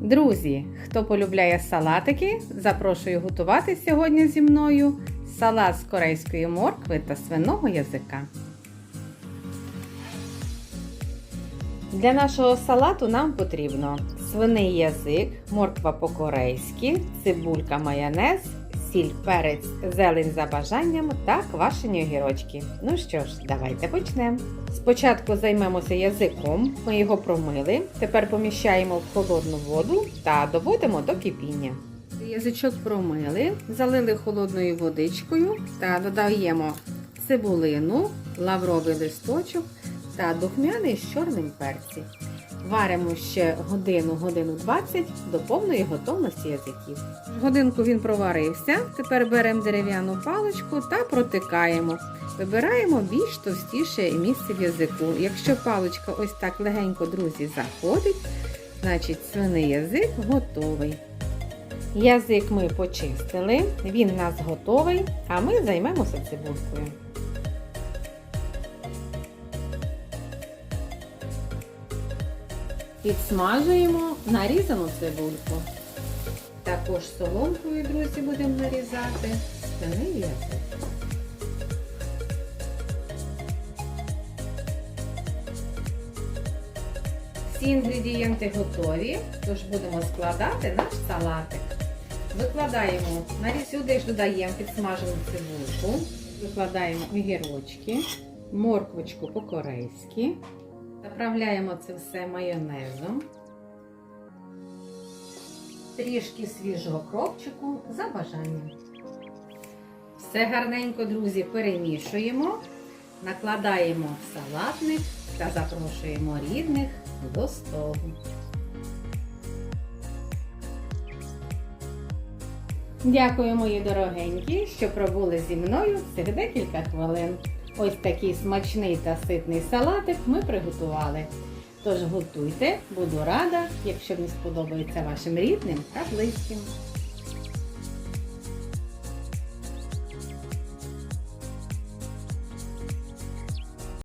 Друзі, хто полюбляє салатики, запрошую готувати сьогодні зі мною салат з корейської моркви та свиного язика. Для нашого салату нам потрібно свиний язик, морква по-корейськи, цибулька майонез, сіль, перець, зелень за бажанням та квашені огірочки. Ну що ж, давайте почнемо. Спочатку займемося язиком, ми його промили, тепер поміщаємо в холодну воду та доводимо до кипіння. Язичок промили, залили холодною водичкою та додаємо цибулину, лавровий листочок та духмяний з чорним перцем. Варимо ще годину, годину 20 до повної готовності язиків. Годинку він проварився. Тепер беремо дерев'яну паличку та протикаємо. Вибираємо більш товстіше місце в язику. Якщо паличка ось так легенько, друзі, заходить, значить свиний язик готовий. Язик ми почистили, він у нас готовий, а ми займемося цибулькою. Підсмажуємо нарізану цибульку. Також соломкою, друзі, будемо нарізати спини язик. Всі інгредієнти готові, тож будемо складати наш салатик. Викладаємо, сюди ж додаємо підсмажену цибульку, викладаємо огірочки, морквочку по-корейськи. Заправляємо це все майонезом, трішки свіжого кропчику за бажанням. Все гарненько, друзі, перемішуємо, накладаємо в салатник та запрошуємо рідних до столу. Дякую, мої дорогенькі, що пробули зі мною цих декілька хвилин. Ось такий смачний та ситний салатик ми приготували. Тож готуйте, буду рада, якщо мені сподобається вашим рідним та близьким.